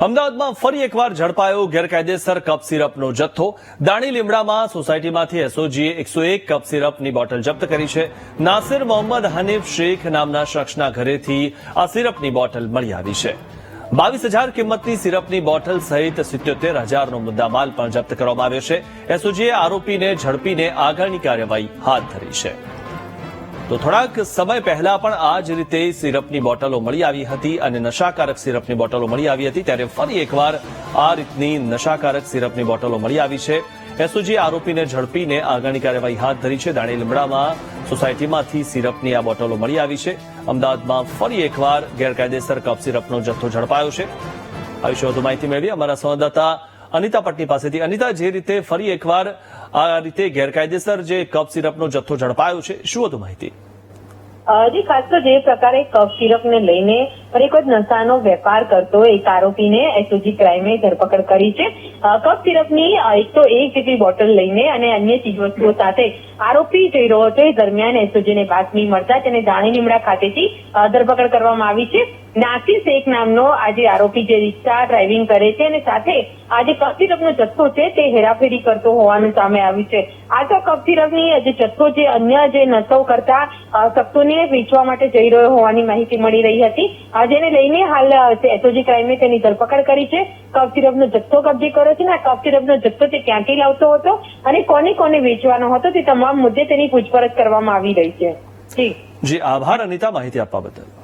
અમદાવાદમાં ફરી એકવાર ઝડપાયો ગેરકાયદેસર કપ સિરપનો જથ્થો. દાણી લીમડામાં સોસાયટીમાંથી એસઓજીએ એકસો એક કપ સિરપની બોટલ જપ્ત કરી છે. નાસિર મોહમ્મદ હનીફ શેખ નામના શખ્સના ઘરેથી આ સિરપની બોટલ મળી આવી છે. બાવીસ હજાર કિંમતની સિરપની બોટલ સહિત સિત્યોતેર હજારનો મુદ્દામાલ પણ જપ્ત કરવામાં આવ્યો છે. એસઓજીએ આરોપીને ઝડપીને આગળની કાર્યવાહી હાથ ધરી છે. તો થોડાક સમય પહેલા પણ આ જ રીતે સિરપની બોટલો મળી આવી હતી અને નશાકારક સિરપની બોટલો મળી આવી હતી. ત્યારે ફરી એકવાર આ રીતની નશાકારક સિરપની બોટલો મળી આવી છે. એસઓજી આરોપીને ઝડપીને આગળની કાર્યવાહી હાથ ધરી છે. દાણી લીમડામાં સોસાયટીમાંથી સિરપની આ બોટલો મળી આવી છે. અમદાવાદમાં ફરી એકવાર ગેરકાયદેસર કપ સિરપનો જથ્થો ઝડપાયો છે. આવી વિશે વધુ માહિતી મેળવી અમારા સંવાદદાતા અનિતા પટની પાસેથી. અનિતા, જે રીતે ફરી એકવાર આ રીતે ગેરકાયદેસર જે કફ સિરપનો જથ્થો ઝડપાયો છે, શું હતું માહિતી? જી, ખાસ તો જે પ્રકારે કફ સિરપને લઈને એક નશાનો વેપાર કરતો એક આરોપીને એસઓજી ક્રાઇમે ધરપકડ કરી છે. કફ સિરપની એકસો એક જેટલી બોટલ લઈને અને અન્ય ચીજવસ્તુઓ સાથે આરોપી જઈ રહ્યો હતો એ દરમિયાન એસઓજીને બાતમી મળતા તેને દાણી લીમડા ખાતેથી ધરપકડ કરવામાં આવી છે. નાસી શેખ નામનો આજે આરોપી જે રિક્ષા ડ્રાઇવિંગ કરે છે અને સાથે આજે કફ સિરપનો જથ્થો છે તે હેરાફેરી કરતો હોવાનું સામે આવ્યું છે. આ તો કફ સિરપની જે જથ્થો જે અન્ય જે નશો કરતા શખ્સોને વેચવા માટે જઈ રહ્યો હોવાની માહિતી મળી રહી હતી. જેને લઈને હાલ એસઓજી ક્રાઇમે તેની ધરપકડ કરી છે. કફ સિરપનો જથ્થો કબજે કર્યો છે ને આ કફ સિરપનો જથ્થો તે ક્યાંથી લાવતો હતો અને કોને કોને વેચવાનો હતો તે તમામ મુદ્દે તેની પૂછપરછ કરવામાં આવી રહી છે. જી. જી, આભાર અનિતા માહિતી આપવા બદલ.